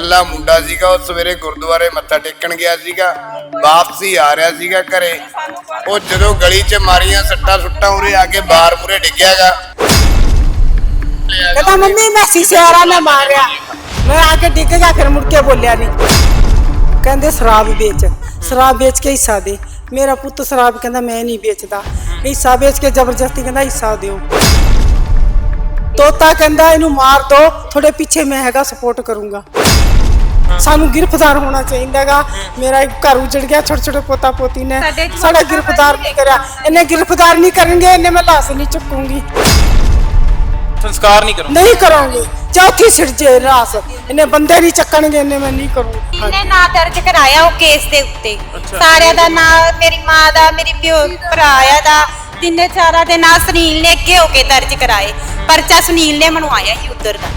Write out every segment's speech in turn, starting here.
ਕੱਲਾ ਮੁੰਡਾ ਸੀਗਾ, ਉਹ ਸਵੇਰੇ ਗੁਰਦੁਆਰੇ ਮੱਥਾ ਟੇਕਣ ਗਿਆ ਸੀਗਾ, ਵਾਪਸੀ ਆ ਰਿਹਾ ਸੀਗਾ ਘਰੇ। ਉਹ ਜਦੋਂ ਗਲੀ 'ਚ ਮਾਰੀਆਂ ਸੱਟਾਂ ਸੁੱਟਾਂ, ਉਰੇ ਆ ਕੇ ਬਾਹਰ ਮੂਰੇ ਡਿੱਗਿਆਗਾ ਕਹਿੰਦਾ, ਮੰਮੀ, ਮੈਂ ਸੀਸੇ ਮੈਂ ਮਾਰਿਆ। ਮੈਂ ਆ ਕੇ ਡਿੱਗ ਗਿਆ, ਫਿਰ ਮੁੜ ਕੇ ਬੋਲਿਆ ਨਹੀਂ ਕਹਿੰਦੇ, ਸ਼ਰਾਬ ਵੇਚ ਸ਼ਰਾਬ ਵੇਚ ਕੇ ਹਿੱਸਾ ਦੇ। ਮੇਰਾ ਪੁੱਤ ਸ਼ਰਾਬ ਕਹਿੰਦਾ, ਮੈਂ ਨਹੀਂ ਵੇਚਦਾ। ਹਿੱਸਾ ਵੇਚ ਕੇ ਜ਼ਬਰਦਸਤੀ ਕਹਿੰਦਾ, ਹਿੱਸਾ ਦਿਓ। ਤੋਤਾ ਕਹਿੰਦਾ, ਇਹਨੂੰ ਮਾਰ ਦੋ, ਤੁਹਾਡੇ ਪਿੱਛੇ ਮੈਂ ਹੈਗਾ ਸਪੋਰਟ ਕਰੂੰਗਾ। ਸਾਨੂੰ ਗ੍ਰਿਫਤਾਰ ਹੋਣਾ ਚਾਹੀਦਾਗਾ। ਮੇਰਾ ਇੱਕ ਘਰ ਉਜੜ ਗਿਆ ਛੋਟੇ ਛੋਟੇ ਪੋਤਾ ਪੋਤੀ ਨੇ। ਸਾਡਾ ਗ੍ਰਿਫਤਾਰ ਨਹੀਂ ਕਰਿਆ। ਇਹਨੇ ਗ੍ਰਿਫਤਾਰ ਨਹੀਂ ਕਰਨਗੇ ਇਹਨੇ ਮੈਂ ਲਾਸ਼ ਨਹੀਂ ਚੁੱਕੂੰਗੀ। ਸੰਸਕਾਰ ਨਹੀਂ ਕਰੋ ਨਹੀਂ ਕਰਾਂਗੇ। ਚੌਥੀ ਸਿਰਜੇ ਰਾਸ। ਇਹਨੇ ਬੰਦੇ ਨਹੀਂ ਚੱਕਣਗੇ ਇਹਨੇ ਮੈਂ ਨਹੀਂ ਕਰੂੰਗੀ। ਇਹਨੇ ਨਾਂ ਦਰਜ ਕਰਾਇਆ ਉਹ ਕੇਸ ਦੇ ਉੱਤੇ। ਸਾਰਿਆਂ ਦਾ ਨਾਂ ਮੇਰੀ ਮਾਂ ਦਾ ਮੇਰੀ ਪਿਓ ਭਰਾ ਦਾ। ਤਿੰਨੇ ਚਾਰਾਂ ਦੇ ਨਾਂ ਸੁਨੀਲ ਨੇ ਅੱਗੇ ਹੋ ਕੇ ਦਰਜ ਕਰਾਏ। ਪਰਚਾ ਸੁਨੀਲ ਨੇ ਮਨਵਾਇਆ ਹੀ ਉਧਰ ਦਾ।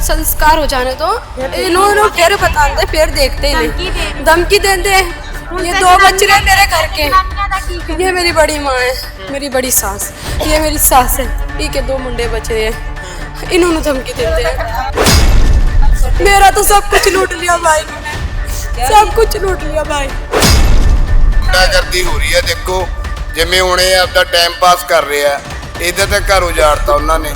संस्कार हो जाने दो इन्होंने फिर बताते फिर देखते ही नहीं धमकी देते ये दो बच्चे हैं मेरे घर के ये मेरी बड़ी माँ है मेरी बड़ी सास ये मेरी सास है ठीक है दो मुंडे बचे हैं इन्होंने धमकी देते हैं मेरा तो सब कुछ लूट लिया भाई ने सब कुछ लूट लिया भाई ਗੁੰਡਾਗਰਦੀ ਹੋ ਰਹੀ ਹੈ ਦੇਖੋ ਜਿਵੇਂ ਹੁਣ ਇਹ ਆਪਦਾ ਟਾਈਮ ਪਾਸ ਕਰ ਰਿਹਾ ਇਹਦਾ ਤਾਂ ਘਰ ਉਜਾੜਤਾ ਉਹਨਾਂ ਨੇ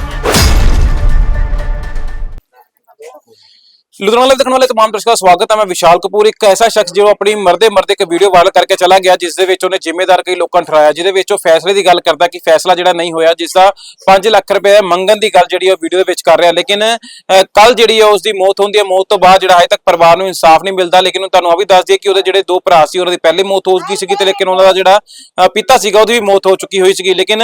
ਲੁਧਿਆਣਾ ਲਾਈਵ ਦੇਖਣ ਵਾਲੇ ਤਮਾਮ ਦਰਸ਼ਕਾਂ ਦਾ ਸਵਾਗਤ ਹੈ। ਮੈਂ ਵਿਸ਼ਾਲ ਕਪੂਰ, ਇੱਕ ਐਸਾ ਸ਼ਖਸ ਜੋ ਆਪਣੀ ਮਰਦੇ ਮਰਦੇ ਇੱਕ ਵੀਡੀਓ ਵਾਇਰਲ ਕਰਕੇ ਚਲਾ ਗਿਆ, ਜਿਸ ਦੇ ਵਿੱਚ ਉਹਨੇ ਜ਼ਿੰਮੇਦਾਰ ਕਈ ਲੋਕਾਂ ਨੂੰ ਠਰਾਇਆ, ਜਿਹਦੇ ਵਿੱਚ ਉਹ ਫੈਸਲੇ ਦੀ ਗੱਲ ਕਰਦਾ ਕਿ ਫੈਸਲਾ ਜਿਹੜਾ ਨਹੀਂ ਹੋਇਆ, ਜਿਸ ਦਾ 5 ਲੱਖ ਰੁਪਏ ਮੰਗਣ ਦੀ ਗੱਲ ਜਿਹੜੀ ਉਹ ਵੀਡੀਓ ਦੇ ਵਿੱਚ ਕਰ ਰਿਹਾ। ਲੇਕਿਨ ਕੱਲ ਜਿਹੜੀ ਹੈ ਉਸ ਦੀ ਮੌਤ ਹੁੰਦੀ ਹੈ। ਮੌਤ ਤੋਂ ਬਾਅਦ ਜਿਹੜਾ ਹਜੇ ਤੱਕ ਪਰਿਵਾਰ ਨੂੰ ਇਨਸਾਫ ਨਹੀਂ ਮਿਲਦਾ। ਲੇਕਿਨ ਉਹ ਤੁਹਾਨੂੰ ਆ ਵੀ ਦੱਸ ਦਈਏ ਕਿ ਉਹਦੇ ਜਿਹੜੇ ਦੋ ਭਰਾ ਸੀ, ਉਹਨਾਂ ਦੀ ਪਹਿਲੀ ਮੌਤ ਹੋ ਚੁੱਕੀ ਸੀਗੀ ਤੇ ਲੇਕਿਨ ਉਹਨਾਂ ਦਾ ਜਿਹੜਾ ਪਿਤਾ ਸੀਗਾ, ਉਹਦੀ ਵੀ ਮੌਤ ਹੋ ਚੁੱਕੀ ਹੋਈ ਸੀਗੀ। ਲੇਕਿਨ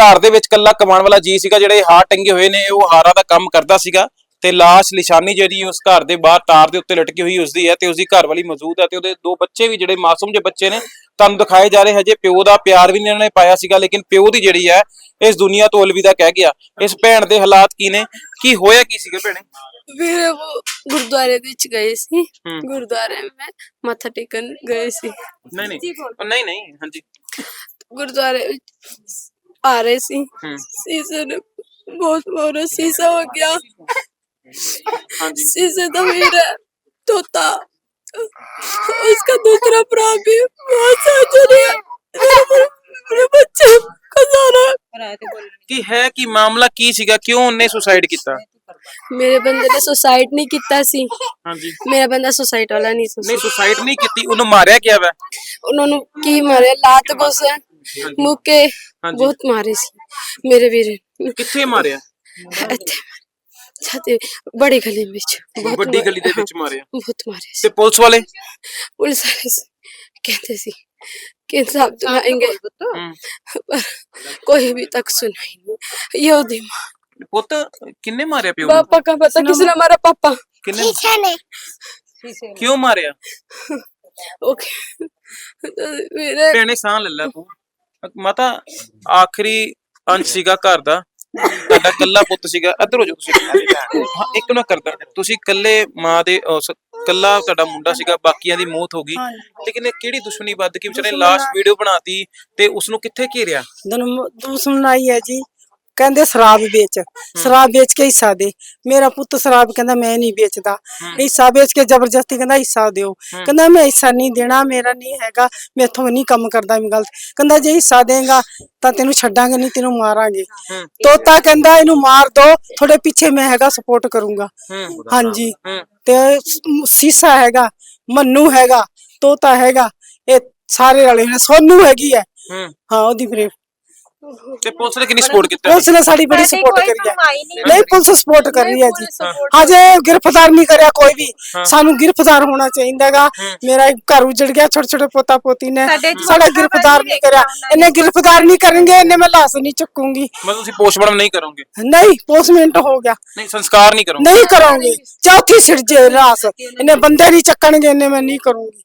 ਘਰ ਦੇ ਵਿੱਚ ਕੱਲਾ ਕਮਾਉਣ ਵਾਲਾ ਜੀ ਸੀਗਾ। ਜਿਹੜੇ ਹਾਰ ਟੰਗੇ ਹੋਏ ਨੇ, ਉਹ ਹਾਰਾਂ ਦਾ ਕੰਮ ਕਰਦਾ ਸੀਗਾ। ਤੇ ਲਾਸ਼ ਨਿਸ਼ਾਨੀ ਜਿਹੜੀ ਉਸ ਘਰ ਦੇ ਬਾਹਰ ਤਾਰ ਦੇ ਉੱਤੇ ਲਟਕੀ ਹੋਈ ਉਸਦੀ ਹੈ ਤੇ ਉਸਦੀ ਘਰ ਵਾਲੀ ਮੌਜੂਦ ਹੈ ਤੇ ਉਹਦੇ ਦੋ ਬੱਚੇ ਵੀ ਜਿਹੜੇ ਮਾਸੂਮ ਜਿਹੇ ਬੱਚੇ ਨੇ ਤੁਹਾਨੂੰ ਦਿਖਾਏ ਜਾ ਰਹੇ ਹਜੇ ਪਿਓ ਦਾ ਪਿਆਰ ਵੀ ਇਹਨਾਂ ਨੇ ਪਾਇਆ ਸੀਗਾ ਲੇਕਿਨ ਪਿਓ ਦੀ ਜਿਹੜੀ ਹੈ ਇਸ ਦੁਨੀਆ ਤੋਂ ਅਲਵਿਦਾ ਕਹਿ ਗਿਆ। ਇਸ ਭੈਣ ਦੇ ਹਾਲਾਤ ਕੀ ਨੇ? ਕੀ ਹੋਇਆ ਕੀ ਸੀਗਾ ਭੈਣੇ? ਵੀਰ ਉਹ ਗੁਰਦੁਆਰੇ ਵਿੱਚ ਗਏ ਸੀ। ਗੁਰਦੁਆਰੇ ਮੈਂ ਮੱਥਾ ਟੇਕਣ ਗਏ ਸੀ। ਨਹੀਂ ਨਹੀਂ। ਨਹੀਂ ਨਹੀਂ ਹਾਂਜੀ। ਗੁਰਦੁਆਰੇ ਵਿੱਚ ਆ ਰਹੇ ਸੀ। ਸੀਸਾ ਬਹੁਤ ਮੋਰਾ ਸੀਸਾ ਹੋ ਗਿਆ। शीशे तो मेरा तोता उसका दूसरा भरा भी बहुत साजन है मेरे मेरे बच्चे का सारा ਕੀ ਹੈ ਕੀ ਮਾਮਲਾ ਕੀ ਸੀਗਾ ਕਿਉਂ ਉਹਨੇ ਸੁਸਾਈਡ ਕੀਤਾ ਮੇਰੇ ਬੰਦੇ ਨੇ ਸੁਸਾਈਡ ਨਹੀਂ ਕੀਤਾ ਸੀ ਹਾਂਜੀ ਮੇਰਾ ਬੰਦਾ ਸੁਸਾਈਡ ਵਾਲਾ ਨਹੀਂ ਸੀ ਨਹੀਂ ਸੁਸਾਈਡ ਨਹੀਂ ਕੀਤੀ ਉਹਨੂੰ ਮਾਰਿਆ ਗਿਆ ਵਾ ਉਹਨਾਂ ਨੂੰ ਕੀ ਮਾਰਿਆ ਲਾਤ ਗੋਸੇ ਮੁੱਕੇ ਬਹੁਤ ਮਾਰੇ ਸੀ ਮੇਰੇ ਵੀਰ ਨੂੰ। ਕਿੱਥੇ ਮਾਰਿਆ ਇੱਥੇ ਛਾਤੇ ਬੜੀ ਗਲੀ ਵਿੱਚ ਬਹੁਤ ਵੱਡੀ ਮਾਰੇ- ਗਲੀ ਦੇ ਵਿੱਚ ਮਾਰਿਆ ਬਹੁਤ ਮਾਰੇ ਸੀ ਤੇ ਪੁਲਿਸ ਵਾਲੇ ਪੁਲਿਸ ਵਾਲੇ ਸ- कहते सी कि इंसाफ दिलाएंगे ਹੂੰ पर कोई अभी तक सुनाई नहीं ये वो दिमाग ਪੁੱਤ ਕਿੰਨੇ ਮਾਰਿਆ ਪਿਓ ਨੂੰ पापा का पता किसने हमारा पापा ਕਿੰਨੇ ਕਿਉਂ ਮਾਰਿਆ ओके तो मेरे ਭੈਣੇ ਸਾਹ ਲੈ ਲੈ ਤੂੰ ਮਾਤਾ ਆਖਰੀ ਅੰਸ਼ ਸੀਗਾ ਘਰ ਦਾ ਤੁਹਾਡਾ ਕੱਲਾ ਪੁੱਤ ਸੀਗਾ ਇੱਧਰ ਹੋ ਜਾਓ ਤੁਸੀਂ। ਹਾਂ ਇੱਕ ਨਾ ਕਰਦਾ। ਤੁਸੀਂ ਕੱਲੇ ਮਾਂ ਦੇ ਉਸ ਕੱਲਾ ਤੁਹਾਡਾ ਮੁੰਡਾ ਸੀਗਾ ਬਾਕੀਆਂ ਦੀ ਮੌਤ ਹੋ ਗਈ। ਲੇਕਿਨ ਇਹ ਕਿਹੜੀ ਦੁਸ਼ਮਣੀ ਵੱਧ ਕੇ ਵਿਚਾਰੇ ਲਾਸ਼ ਵੀਡੀਓ ਬਣਾਤੀ ਤੇ ਉਸ ਨੂੰ ਕਿੱਥੇ ਘੇਰਿਆ? ਦੁਸ਼ਮਣ ਆਈ ਹੈ ਜੀ। ਕਹਿੰਦੇ ਸ਼ਰਾਬ ਵੇਚ। ਸ਼ਰਾਬ ਵੇਚ ਕੇ ਹਿੱਸਾ ਦੇ। ਮੇਰਾ ਪੁੱਤ ਸ਼ਰਾਬ ਕਹਿੰਦਾ ਮੈਂ ਨਹੀਂ ਵੇਚਦਾ। ਹਿੱਸਾ ਵੇਚ ਕੇ ਜ਼ਬਰਦਸਤੀ ਕਹਿੰਦਾ ਹਿੱਸਾ ਦਿਓ। ਕਹਿੰਦਾ ਮੈਂ ਹਿੱਸਾ ਨਹੀਂ ਦੇਣਾ ਮੇਰਾ ਨਹੀਂ ਹੈਗਾ ਮੈਥੋਂ ਨਹੀਂ ਕੰਮ ਕਰਦਾ ਮੈਂ ਗਲਤ। ਕਹਿੰਦਾ ਜੇ ਹਿੱਸਾ ਦੇਗਾ ਤਾਂ ਤੈਨੂੰ ਛੱਡਾਂਗੇ ਨਹੀਂ ਤੈਨੂੰ ਮਾਰਾਂਗੇ। ਤੋਤਾ ਕਹਿੰਦਾ ਇਹਨੂੰ ਮਾਰ ਦੋ ਤੁਹਾਡੇ ਪਿੱਛੇ ਮੈਂ ਹੈਗਾ ਸਪੋਰਟ ਕਰੂੰਗਾ। ਹਾਂਜੀ। ਤੇ ਸੀਸਾ ਹੈਗਾ ਮੰਨੂ ਹੈਗਾ ਤੋਤਾ ਹੈਗਾ ਇਹ ਸਾਰੇ ਵਾਲੇ ਨੇ ਸੋਨੂ ਹੈਗੀ ਹੈ। ਹੂੰ। ਹਾਂ ਉਹਦੀ ਫਿਰ ਤੇ ਪੁਲਿਸ ਨੇ ਕਿੰਨੀ ਸਪੋਰਟ ਕੀਤਾ? ਪੁਲਿਸ ਨੇ ਸਾਡੀ ਬੜੀ ਸਪੋਰਟ ਕਰੀ ਹੈ। ਨਹੀਂ ਪੁਲਿਸ ਸਪੋਰਟ ਕਰ ਰਹੀ ਹੈ ਜੀ। ਹਜੇ ਗ੍ਰਿਫਤਾਰ ਨਹੀਂ ਕਰਿਆ ਕੋਈ ਵੀ। ਸਾਨੂੰ ਗ੍ਰਿਫਤਾਰ ਹੋਣਾ ਚਾਹੀਦਾਗਾ ਮੇਰਾ ਘਰ ਉਜੜ ਗਿਆ ਛੋਟੇ ਛੋਟੇ ਪੋਤਾ ਪੋਤੀ ਨੇ ਸਾਡੇ ਗ੍ਰਿਫਤਾਰ ਨਹੀਂ ਕਰਿਆ। ਇਹਨੇ ਗ੍ਰਿਫਤਾਰ ਨਹੀਂ ਕਰਨਗੇ ਇਹਨੇ ਮੈਂ ਲਾਸ਼ ਨਹੀਂ ਚੁੱਕੂੰਗੀ। ਮਤਲਬ ਤੁਸੀਂ ਪੋਸਟਮਾਰਟਮ ਨਹੀਂ ਕਰੋਗੇ। ਨਹੀਂ ਪੋਸਟਮੈਂਟ ਹੋ ਗਿਆ। ਨਹੀਂ ਸੰਸਕਾਰ ਨਹੀਂ ਕਰੋਗੇ। ਨਹੀਂ ਕਰਾਂਗੇ। ਚੌਥੀ ਸਿਰਜੇ ਰਾਸ ਇਹਨੇ ਬੰਦੇ ਨਹੀਂ ਚੱਕਣਗੇ ਇਹਨੇ ਮੈਂ ਨਹੀਂ ਕਰੂੰਗੀ।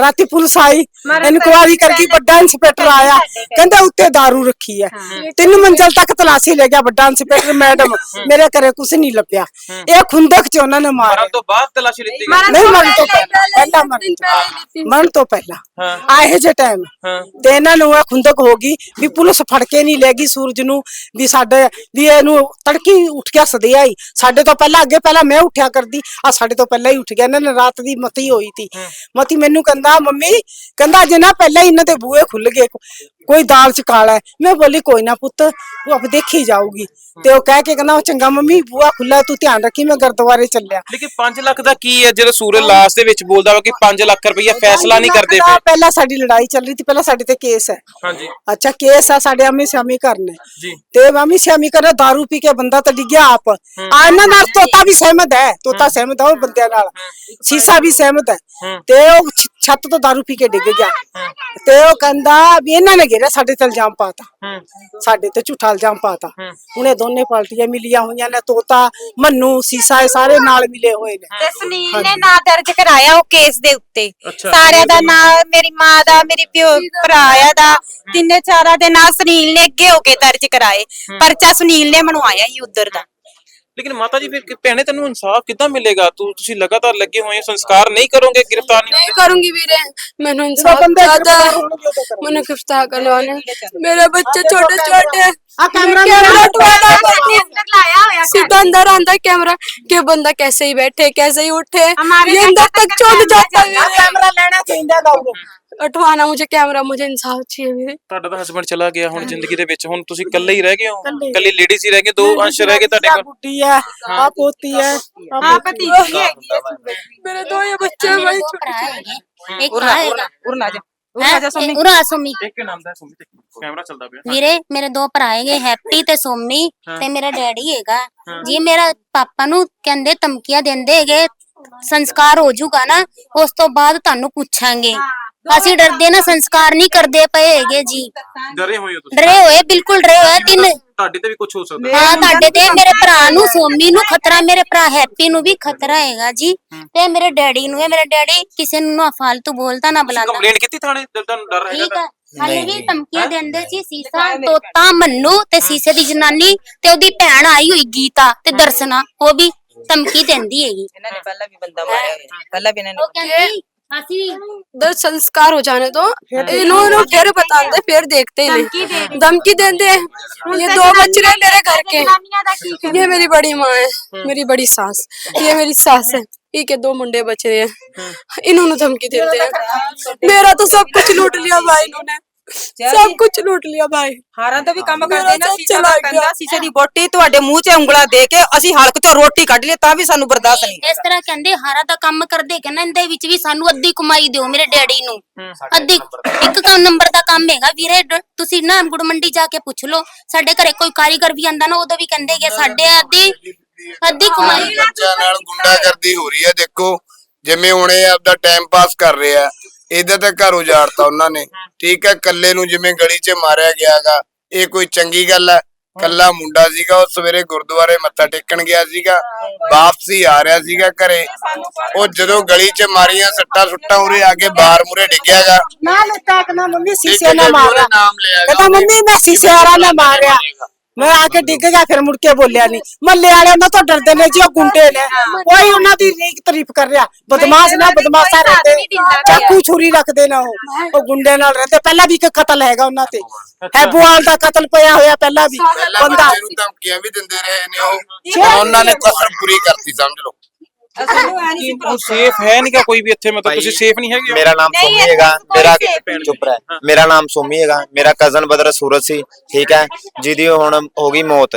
ਰਾਤੀ ਪੁਲਿਸ ਆਈ ਇਨਕੁਆਰੀ ਕਰਕੇ ਵੱਡਾ ਇੰਸਪੈਕਟਰ ਆਇਆ। ਕਹਿੰਦਾ ਉੱਤੇ दारू ਰੱਖੀ ਹੈ। ਤਿੰਨ ਮੰਜ਼ਲ ਤੱਕ ਤਲਾਸ਼ੀ ਲੈ ਗਿਆ ਵੱਡਾ ਇੰਸਪੈਕਟਰ ਮੈਡਮ ਮੇਰੇ ਘਰੇ ਕੁਝ ਨਹੀਂ ਲੱਭਿਆ। ਇਹ ਖੁੰਦਕ ਚ ਉਹਨਾਂ ਨੇ ਮਾਰਿਆ। ਮਰਨ ਤੋਂ ਬਾਅਦ ਤਲਾਸ਼ੀ ਲਿੱਤੀ ਗਈ। ਨਹੀਂ ਮਰਨ ਤੋਂ ਪਹਿਲਾਂ ਮਰਨ ਤੋਂ ਮਰਨ ਤੋਂ ਪਹਿਲਾਂ। ਹਾਂ। ਆਏ ਜੇ ਟਾਈਮ ਹਾਂ। ਤੇ ਇਹਨਾਂ ਨੂੰ ਇਹ ਖੁੰਦਕ ਹੋ ਗਈ ਵੀ ਪੁਲਿਸ ਫੜ ਕੇ ਨਹੀਂ ਲੈ ਗਈ ਸੂਰਜ ਨੂੰ ਵੀ ਸਾਡੇ ਵੀ ਇਹਨੂੰ ਤੜਕੀ ਉੱਠ ਗਿਆ ਸਦਿਆ ਹੀ। ਸਾਡੇ ਤੋਂ ਪਹਿਲਾਂ ਅੱਗੇ ਪਹਿਲਾਂ ਮੈਂ ਉੱਠਿਆ ਕਰਦੀ ਆ ਸਾਡੇ ਤੋਂ ਪਹਿਲਾਂ ਹੀ ਉੱਠ ਗਿਆ। ਇਹਨਾਂ ਨੇ ਰਾਤ ਦੀ ਮਤੀ ਹੋਈ ਸੀ ਮਤੀ ਮੈਨੂੰ ਕਹਿੰਦਾ ਮੰਮੀ ਕਹਿੰਦਾ ਜੇ ਨਾ ਪਹਿਲਾਂ ਹੀ ਇਹਨਾਂ ਦੇ ਬੂਹੇ ਖੁੱਲ ਗਏ ਕੋਈ ਦਾਲ ਚ ਕਾਲਾ ਹੈ। ਮੈਂ ਬੋਲੀ ਕੋਈ ਨਾ ਪੁੱਤ ਉਹ ਆਪ ਦੇਖੀ ਜਾਊਗੀ। ਤੇ ਉਹ ਕਹਿ ਕੇ ਕਹਿੰਦਾ ਉਹ ਚੰਗਾ ਮੰਮੀ ਬੂਹਾ ਖੁੱਲਾ ਤੂੰ ਧਿਆਨ ਰੱਖੀ ਮੈਂ ਗੁਰਦੁਆਰੇ ਚੱਲਿਆ। ਲੇਕਿਨ 5 ਲੱਖ ਦਾ ਕੀ ਹੈ? ਜਦੋਂ ਸੂਰਜ ਲਾਸਟ ਦੇ ਵਿੱਚ ਬੋਲਦਾ ਵਾ ਕਿ 5 ਲੱਖ ਰੁਪਈਆ ਫੈਸਲਾ ਨਹੀਂ ਕਰਦੇ ਪਏ। ਪਹਿਲਾਂ ਸਾਡੀ ਲੜਾਈ ਚੱਲ ਰਹੀ ਸੀ ਪਹਿਲਾਂ ਸਾਡੇ ਤੇ ਕੇਸ ਹੈ। ਹਾਂਜੀ। ਅੱਛਾ ਕੇਸ ਆ ਸਾਡੇ ਆਮੀ ਸਿਆਮੀ ਕਰਨੇ ਜੀ। ਤੇ ਮਾਮੀ ਸਿਆਮੀ ਕਰ दारू ਪੀ ਕੇ ਬੰਦਾ ਤਾਂ ਡਿੱਗਿਆ ਆਪ। ਆ ਇਹਨਾਂ ਨਾਲ ਤੋਤਾ ਵੀ ਸਹਿਮਤ ਹੈ ਤੋਤਾ ਸਹਿਮਤ ਹੈ ਉਹ ਬੰਦਿਆਂ ਨਾਲ। ਸੀਸਾ ਵੀ ਸਹਿਮਤ ਹੈ। ਤੇ ਉਹ ਛੱਤ ਤੋਂ दारू ਪੀ ਕੇ ਡਿੱਗ ਗਿਆ। ਤੇ ਉਹ ਕਹਿੰਦਾ ਵੀ ਇਹਨਾਂ ਨੇ ਘੇਰਿਆ ਸਾਡੇ ਤੇ ਇਲਜ਼ਾਮ ਪਾਤਾ ਸਾਡੇ ਤੇ ਝੂਠਾ ਇਲਜ਼ਾਮ ਪਾਤਾ ਹੁਣ ਇਹ ਦੋਨੇ ਪਾਰਟੀਆਂ ਮਿਲੀਆਂ ਹੋਈਆਂ ਨੇ ਤੋਤਾ ਮੰਨੂ ਸੀਸਾ ਇਹ ਸਾਰੇ ਨਾਲ ਮਿਲੇ ਹੋਏ ਨੇ। ਤੇ ਸੁਨੀਲ ਨੇ ਨਾਂ ਦਰਜ ਕਰਾਇਆ ਉਹ ਕੇਸ ਦੇ ਉੱਤੇ। ਅੱਛਾ। ਸਾਰਿਆਂ ਦਾ ਨਾਂ ਮੇਰੀ ਮਾਂ ਦਾ ਮੇਰੀ ਪਿਓ ਭਰਾ ਦਾ। ਤਿੰਨੇ ਚਾਰਾਂ ਦੇ ਨਾਂ ਸੁਨੀਲ ਨੇ ਅੱਗੇ ਹੋ ਕੇ ਦਰਜ ਕਰਾਏ। ਪਰਚਾ ਸੁਨੀਲ ਨੇ ਬਣਵਾਇਆ ਹੀ ਉਧਰ ਦਾ। ਲੇਕਿਨ ਮਾਤਾ ਜੀ ਫਿਰ ਕਿ- ਭੈਣੇ ਤੈਨੂੰ ਇਨਸਾਫ ਕਿੱਦਾਂ ਮਿਲੇਗਾ ਤੂੰ ਤੁਸੀਂ ਲਗਾਤਾਰ ਲੱਗੇ ਹੋਏ ਹੋ ਸੰਸਕਾਰ ਨਹੀਂ ਕਰੋਗੇ ਗ੍ਰਿਫਤਾਰ ਨਹੀਂ नहीं करूंगी वीरे मैंने इंसाफ बंदे चाहता गिरफ्तार है होने दो तो करो। मैंने गिरफ्तार करवाने मेरे बच्चे छोटे छोटे आ कैमरा कैमरा मेरा हटवाना ਲਾਇਆ ਹੋਇਆ सीधा अंदर आंदा कैमरा कि बंदा कैसे ही बैठे कैसे ही उठे हमारे ये अंदर तक चौंध जाता है कैमरा लेना चाहिए गाँव हटवाना मुझे कैमरा मुझे इंसाफ चाहिए वीरे ਤੁਹਾਡਾ ਤਾਂ ਹਸਬੰਡ ਚਲਾ ਗਿਆ ਹੁਣ ਜ਼ਿੰਦਗੀ ਦੇ ਵਿੱਚ ਹੁਣ ਤੁਸੀਂ ਇਕੱਲੇ ਹੀ ਰਹਿ ਗਏ ਹੋ ਇਕੱਲੇ। ਇਕੱਲੀ ਲੇਡੀਜ਼ ਹੀ ਰਹਿ ਗਏ ਦੋ ਅੰਸ਼ ਰਹਿ ਗਏ ਤੁਹਾਡੇ ਕੋਲ बुढ़ी है आप होती है आप ਹਾਂ ਭਤੀਜੀ ਹੈਗੀ ਹੈ मेरे दो ये बच्चे हैं भाई छोटे छोटे ਇੱਕ ਆਏਗਾ ਉਰਨਾ ਜਾ ਹੈਂ? ਉਰਾ ਸੁਮੀ ਇੱਕ ਨਾਮ ਦਾ ਸੁਮਿਤ ਕੈਮਰਾ ਚੱਲਦਾ ਪਿਆ ਵੀਰੇ ਮੇਰੇ ਦੋ ਭਰਾ ਹੈਗੇ ਹੈਪੀ ਤੇ ਸੋਮੀ ਤੇ ਮੇਰਾ ਡੈਡੀ ਹੈਗਾ ਜੀ ਮੇਰਾ ਪਾਪਾ ਨੂੰ ਕਹਿੰਦੇ ਧਮਕੀਆਂ ਦਿੰਦੇ ਹੈਗੇ ਸੰਸਕਾਰ ਹੋ ਜਾਊਗਾ ਨਾ ਉਸ ਤੋਂ ਬਾਅਦ ਤੁਹਾਨੂੰ ਪੁੱਛਾਂਗੇ ਅਸੀਂ ਡਰਦੇ ਨਾ ਸੰਸਕਾਰ ਨਹੀਂ ਕਰਦੇ ਪਏ ਹੈਗੇ ਜੀ। ਡਰੇ ਹੋਏ ਹੋ ਤੁਸੀਂ? ਡਰੇ ਹੋਏ ਬਿਲਕੁਲ ਡਰੇ ਹੋਏ ਤਿੰਨ ਤੁਹਾਡੇ ਤੇ ਵੀ ਕੁਝ ਹੋ ਸਕਦਾ। ਹਾਂ ਤੁਹਾਡੇ ਤੇ ਮੇਰੇ ਭਰਾ ਨੂੰ ਸੋਮੀ ਨੂੰ ਖਤਰਾ ਮੇਰੇ ਭਰਾ ਹੈਪੀ ਨੂੰ ਵੀ ਖਤਰਾ ਹੈਗਾ ਜੀ ਤੇ ਮੇਰੇ ਡੈਡੀ ਨੂੰ ਹੈ ਮੇਰੇ ਡੈਡੀ ਕਿਸੇ ਨੂੰ ਨਾ ਫਾਲਤੂ ਬੋਲਦਾ ਨਾ ਬੁਲਾਉਂਦਾ। ਕੰਪਲੇਂਟ ਕੀਤੀ ਥਾਣੇ? ਤੇ ਤੁਹਾਨੂੰ ਡਰ ਹੈਗਾ ਠੀਕ ਆ। ਹਾਲੇ ਵੀ ਧਮਕੀਆਂ ਦਿੰਦੇ ਸੀ ਸੀਸਾ ਤੋਤਾ ਮੰਨੂ ਤੇ ਸੀਸੇ ਦੀ ਜਨਾਨੀ ਤੇ ਉਹਦੀ ਭੈਣ ਆਈ ਹੋਈ ਗੀਤਾ ਤੇ ਦਰਸ਼ਨਾ ਉਹ ਵੀ ਧਮਕੀ ਦਿੰਦੀ ਹੈਗੀ। ਇਹਨਾਂ ਨੇ ਪਹਿਲਾਂ ਵੀ ਬੰਦਾ ਮਾਰਿਆ ਹੋਇਆ। ਪਹਿਲਾਂ ਵੀ ਇਹਨਾਂ ਨੇ ਉਹ ਕਹਿੰਦੀ ਅਸੀਂ उधर संस्कार हो जाने दो इन्होंने फिर बताते फिर देखते ही नहीं धमकी देते हैं ये दो बच्चे हैं मेरे घर के ये मेरी बड़ी माँ है मेरी बड़ी सास ये मेरी सास है ठीक है दो मुंडे बच रहे हैं इन्होंने धमकी देते हैं मेरा तो सब कुछ लूट लिया भाई इन्होंने ਸਭ ਕੁਝ ਲੁੱਟ ਲਿਆ ਬਾਈ ਹਾਰਾਂ ਤਾਂ ਵੀ ਕੰਮ ਕਰਦੇ ਨਾ ਸੀਸਾ ਦਾ ਕੰਦਾ ਸੀਸੇ ਦੀ ਬੋਟੀ ਤੁਹਾਡੇ ਮੂੰਹ 'ਚ ਉਂਗਲਾ ਦੇ ਕੇ ਅਸੀਂ ਹਲਕ ਤੋਂ ਰੋਟੀ ਕੱਢ ਲਈ ਤਾਂ ਵੀ ਸਾਨੂੰ ਬਰਦਾਸ਼ਤ ਨਹੀਂ ਇਸ ਤਰ੍ਹਾਂ ਕਹਿੰਦੇ ਹਾਰਾਂ ਦਾ ਕੰਮ ਕਰਦੇ ਕਹਿੰਦਾ ਇਹਦੇ ਵਿੱਚ ਵੀ ਸਾਨੂੰ ਅੱਧੀ ਕਮਾਈ ਦਿਓ ਮੇਰੇ ਡੈਡੀ ਨੂੰ। ਅੱਧੀ ਇੱਕ ਕੰਮ। ਨੰਬਰ ਦਾ ਕੰਮ ਹੈਗਾ ਵੀਰੇ ਤੁਸੀਂ ਨਾ ਗੁੜ ਮੰਡੀ ਜਾ ਕੇ ਪੁੱਛ ਲਓ ਸਾਡੇ ਘਰੇ ਕੋਈ ਕਾਰੀਗਰ ਵੀ ਆਂਦਾ ਨਾ ਉਦੋਂ ਵੀ ਕਹਿੰਦੇ ਕਿ ਸਾਡੇ ਅੱਧੀ ਅੱਧੀ ਕਮਾਈ ਨਾਲ ਗੁੰਡਾਗਰਦੀ ਹੋ ਰਹੀ ਹੈ ਦੇਖੋ ਜਿਵੇਂ ਹੁਣ ਆਪਦਾ ਟਾਈਮ ਪਾਸ ਕਰ ਰਿਹਾ ਇਹਦਾ ਤਾਂ ਘਰ ਉਜਾੜਤਾ ਉਹਨਾਂ ਨੇ। ਠੀਕ ਹੈ ਕੱਲੇ ਨੂੰ ਜਿਵੇਂ ਗਲੀ 'ਚ ਮਾਰਿਆ ਗਿਆਗਾ ਇਹ ਕੋਈ ਚੰਗੀ ਗੱਲ ਹੈ। ਕੱਲਾ ਮੁੰਡਾ ਸੀਗਾ ਉਹ ਸਵੇਰੇ ਗੁਰਦੁਆਰੇ ਮੱਥਾ ਟੇਕਣ ਗਿਆ ਸੀਗਾ। ਵਾਪਸੀ ਆ ਰਿਹਾ ਸੀਗਾ ਘਰੇ। ਉਹ ਜਦੋਂ ਗਲੀ 'ਚ ਮਾਰੀਆਂ ਸੱਟਾਂ ਸੁੱਟਾਂ ਉਰੇ ਆ ਕੇ ਬਾਹਰ ਮੁਰੇ ਡਿੱਗਿਆਗਾ। ਨਾ ਲੱਤਾਂ ਕਨਾ ਮੰਮੀ ਸੀਸੇ ਨਾਲ ਮਾਰਿਆ ਕਹਿੰਦਾ ਮੰਮੀ ਮੈਂ ਸੀਸੇ ਨਾਲ ਮਾਰਿਆ। ਮੈਂ ਆ ਕੇ ਡਿੱਗ ਗਿਆ ਫਿਰ ਮੁੜ ਕੇ ਬੋਲਿਆ ਨਹੀਂ ਮੱਲੇ ਵਾਲੇ ਉਹਨਾਂ ਤੋਂ ਡਰਦੇ ਨੇ ਜੀ ਉਹ ਗੁੰਡੇ ਨੇ। ਕੋਈ ਉਹਨਾਂ ਦੀ ਰੀਕ ਤਾਰੀਫ ਕਰ ਰਿਹਾ। ਬਦਮਾਸ਼ ਨਾ ਬਦਮਾਸ਼ਾ ਰਹਿੰਦੇ। ਚਾਕੂ ਛੁਰੀ ਰੱਖਦੇ ਨਾ ਉਹ। ਉਹ ਗੁੰਡੇ ਨਾਲ ਰਹਿੰਦੇ। ਪਹਿਲਾਂ ਵੀ ਇੱਕ ਕਤਲ ਹੈਗਾ ਉਹਨਾਂ ਤੇ। ਹੈਬੂਆਲ ਦਾ ਕਤਲ ਪਿਆ ਹੋਇਆ ਪਹਿਲਾਂ ਵੀ। ਬੰਦਾ ਬੱਚੇ ਨੂੰ ਧਮਕੀਆਂ ਵੀ ਦਿੰਦੇ ਰਹੇ ਨੇ ਉਹ। ਉਹਨਾਂ ਨੇ ਕਸਰ ਪੂਰੀ ਕਰਤੀ ਸਮਝ ਲਓ। ਹੁਣ ਸੇਫ ਹੈ ਨਹੀਂ ਕੋਈ ਵੀ ਇੱਥੇ ਮਤਲਬ ਤੁਸੀਂ ਸੇਫ ਨਹੀਂ ਹੈਗੇ ਮੇਰਾ ਨਾਮ ਨਹੀਂ, ਸੋਮੀ ਇਹਦੇ ਹੈਗਾ ਵਿੱਚ ਕੋਈ ਮੇਰਾ safe ਨਹੀਂ ਚੁੱਪ ਰਹਿ। ਮੇਰਾ ਨਾਮ ਸੋਮੀ ਹੈਗਾ ਮੇਰਾ ਕਜ਼ਨ ਬਦਰ ਸੂਰਜ ਸੀ ਠੀਕ ਹੈ ਜਿਹਦੀ ਹੁਣ ਹੋ ਗਈ ਮੌਤ।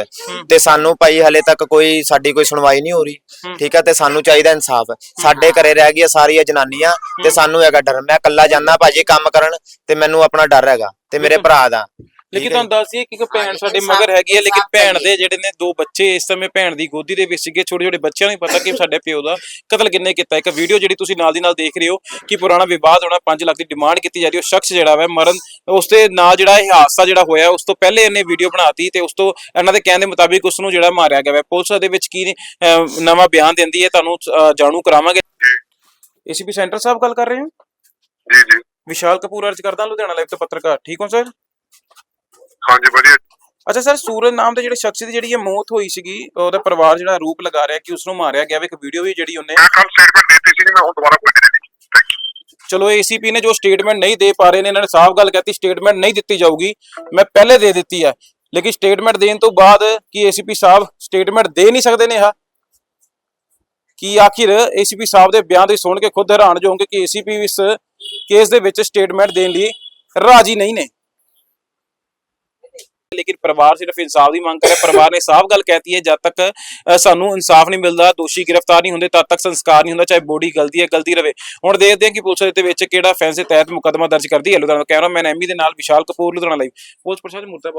ਤੇ ਸਾਨੂੰ ਭਾਈ ਹਲੇ ਤੱਕ ਕੋਈ ਸਾਡੀ ਕੋਈ ਸੁਣਵਾਈ ਨਹੀਂ ਹੋ ਰਹੀ ਠੀਕ ਹੈ ਤੇ ਸਾਨੂੰ ਚਾਹੀਦਾ ਇਨਸਾਫ। ਸਾਡੇ ਘਰੇ ਰਹਿ ਗਈਆਂ ਸਾਰੀਆਂ ਜਨਾਨੀਆਂ ਤੇ ਸਾਨੂੰ ਹੈਗਾ ਡਰ। ਮੈਂ ਇਕੱਲਾ ਜਾਂਦਾ ਭਾਜੀ ਕੰਮ ਕਰਨ ਤੇ ਮੈਨੂੰ ਆਪਣਾ ਡਰ ਹੈਗਾ ਤੇ ਮੇਰੇ ਭਰਾ ਦਾ। ਲੇਕਿਨ ਹੈ ਤੁਹਾਨੂੰ ਦੱਸ ਦਈਏ ਕਿ ਭੈਣ ਸਾਡੇ ਮਗਰ ਹੈਗੀ ਹੈ ਲੇਕਿਨ ਭੈਣ ਦੇ। ਜਿਹੜੇ ਨੇ ਦੋ ਬੱਚੇ ਇਸ ਸਮੇਂ ਭੈਣ ਦੀ ਗੋਦੀ ਦੇ ਵਿੱਚ ਸੀਗੇ ਛੋਟੇ ਛੋਟੇ ਬੱਚਿਆਂ ਨੂੰ ਪਤਾ ਕਿ ਸਾਡੇ ਪਿਓ ਦਾ ਕਤਲ ਕਿੰਨੇ ਕੀਤਾ। ਇੱਕ ਵੀਡੀਓ ਜਿਹੜੀ ਤੁਸੀਂ ਨਾਲ ਦੀ ਨਾਲ ਦੇਖ ਰਹੇ ਹੋ ਕਿ ਪੁਰਾਣਾ ਵਿਵਾਦ ਹੋਣਾ 5 ਲੱਖ ਦੀ ਡਿਮਾਂਡ ਕੀਤੀ ਜਾ ਰਹੀ ਹੈ ਉਹ ਸ਼ਖਸ ਜਿਹੜਾ ਵਾ ਮਰਨ ਉਸ ਦੇ ਨਾਲ ਜਿਹੜਾ ਇਹ ਹਾਦਸਾ ਜਿਹੜਾ ਹੋਇਆ ਉਸ ਤੋਂ ਪਹਿਲੇ ਇਹਨੇ ਵੀਡੀਓ ਬਣਾਤੀ ਤੇ ਉਸ ਤੋਂ ਇਹਨਾਂ ਦੇ ਕਹਿਣ ਦੇ ਮੁਤਾਬਿਕ ਉਸ ਨੂੰ ਜਿਹੜਾ ਮਾਰਿਆ ਗਿਆ ਵਾ। ਪੁਲਿਸ ਦੇ ਵਿੱਚ ਕੀ ਨਵਾਂ ਬਿਆਨ ਦਿੰਦੀ ਹੈ ਤੁਹਾਨੂੰ ਜਾਣੂ ਕਰਾਵਾਂਗੇ। ਏਸੀਪੀ ਸੈਂਟਰ ਸਾਹਿਬ ਗੱਲ ਕਰ ਰਹੇ ਹੋ? ਜੀ ਜੀ। ਵਿਸ਼ਾਲ ਕਪੂਰ ਅਰਜ ਕਰਦਾ ਲੁਧਿਆਣਾ ਲਾਈਵ ਤੋਂ ਪੱਤਰਕਾਰ। ਠੀਕ ਹੋ ਸਰ? ਹਾਂਜੀ ਵਧੀਆ। ਅੱਛਾ ਸਰ ਸੂਰਜ ਨਾਮ ਦੇ ਜਿਹੜੇ ਸ਼ਖਸ ਦੀ ਜਿਹੜੀ ਇਹ ਮੌਤ ਹੋਈ ਸੀਗੀ ਉਹਦਾ ਪਰਿਵਾਰ ਜਿਹੜਾ ਆਰੋਪ ਲਗਾ ਰਿਹਾ ਕਿ ਉਸ ਨੂੰ ਮਾਰਿਆ ਗਿਆ। ਵਾ ਇੱਕ ਵੀਡੀਓ ਵੀ ਜਿਹੜੀ ਉਹਨੇ ਮੈਂ ਕੱਲ ਸਟੇਟਮੈਂਟ ਦਿੱਤੀ ਸੀ ਮੈਂ ਹੁਣ ਦੁਬਾਰਾ ਕੋਈ ਨਹੀਂ ਯੂ ਚਲੋ ਏਸੀਪੀ ਨੇ ਜੋ ਸਟੇਟਮੈਂਟ ਨਹੀਂ ਦੇ ਪਾ ਰਹੇ ਨੇ ਇਹਨਾਂ ਨੇ ਸਾਫ਼ ਗੱਲ ਕਹਿਤੀ ਸਟੇਟਮੈਂਟ ਨਹੀਂ ਦਿੱਤੀ ਜਾਊਗੀ। ਮੈਂ ਪਹਿਲੇ ਦੇ ਦਿੱਤੀ ਹੈ ਲੇਕਿਨ ਸਟੇਟਮੈਂਟ ਦੇਣ ਤੋਂ ਬਾਅਦ ਕੀ ਏਸੀਪੀ ਸਾਹਿਬ ਸਟੇਟਮੈਂਟ ਦੇ ਨਹੀਂ ਸਕਦੇ ਨੇ ਹਾ ਕੀ ਆਖਿਰ ਏਸੀਪੀ ਸਾਹਿਬ ਦੇ ਬਿਆਨ ਦੇ ਸੁਣ ਕੇ ਖੁਦ ਹੈਰਾਨ ਜੋ ਹੋਣਗੇ ਕਿ ਏਸੀਪੀ ਇਸ ਕੇਸ ਦੇ ਵਿੱਚ ਸਟੇਟਮੈਂਟ ਦੇਣ ਲਈ ਰਾਜੀ ਨਹੀਂ ਨੇ। ਲੇਕਿਨ ਪਰਿਵਾਰ ਸਿਰਫ ਇਨਸਾਫ ਦੀ ਮੰਗ ਕਰ ਰਿਹਾ, ਪਰਿਵਾਰ ਨੇ ਸਾਫ਼ ਗੱਲ ਕਹਿਤੀ ਹੈ, ਜਦ ਤੱਕ ਸਾਨੂੰ ਇਨਸਾਫ ਨਹੀਂ ਮਿਲਦਾ, ਦੋਸ਼ੀ ਗ੍ਰਿਫਤਾਰ ਨਹੀਂ ਹੁੰਦੇ, ਤਦ ਤੱਕ ਸੰਸਕਾਰ ਨਹੀਂ ਹੁੰਦਾ, ਚਾਹੇ ਬੋਡੀ ਗਲਤੀ ਹੈ, ਗਲਤੀ ਰਵੇ। ਹੁਣ ਦੇਖਦੇ ਹਾਂ ਕਿ ਪੁਲਿਸ ਦੇ ਵਿੱਚ ਕਿਹੜਾ ਫੈਂਸ ਤਹਿਤ ਮੁਕੱਦਮਾ ਦਰਜ ਕਰਦੀ ਹੈ। ਲੁਧਿਆਣਾ ਕੈਮਰਾਮੈਨ ਐਮੀ ਦੇ ਨਾਲ, ਵਿਸ਼ਾਲ ਕਪੂਰ, ਲੁਧਿਆਣਾ ਲਈ ਪੁਲਿਸ ਪ੍ਰਸ਼ਾਸਨ ਮੁਰਦਾਬਾਦ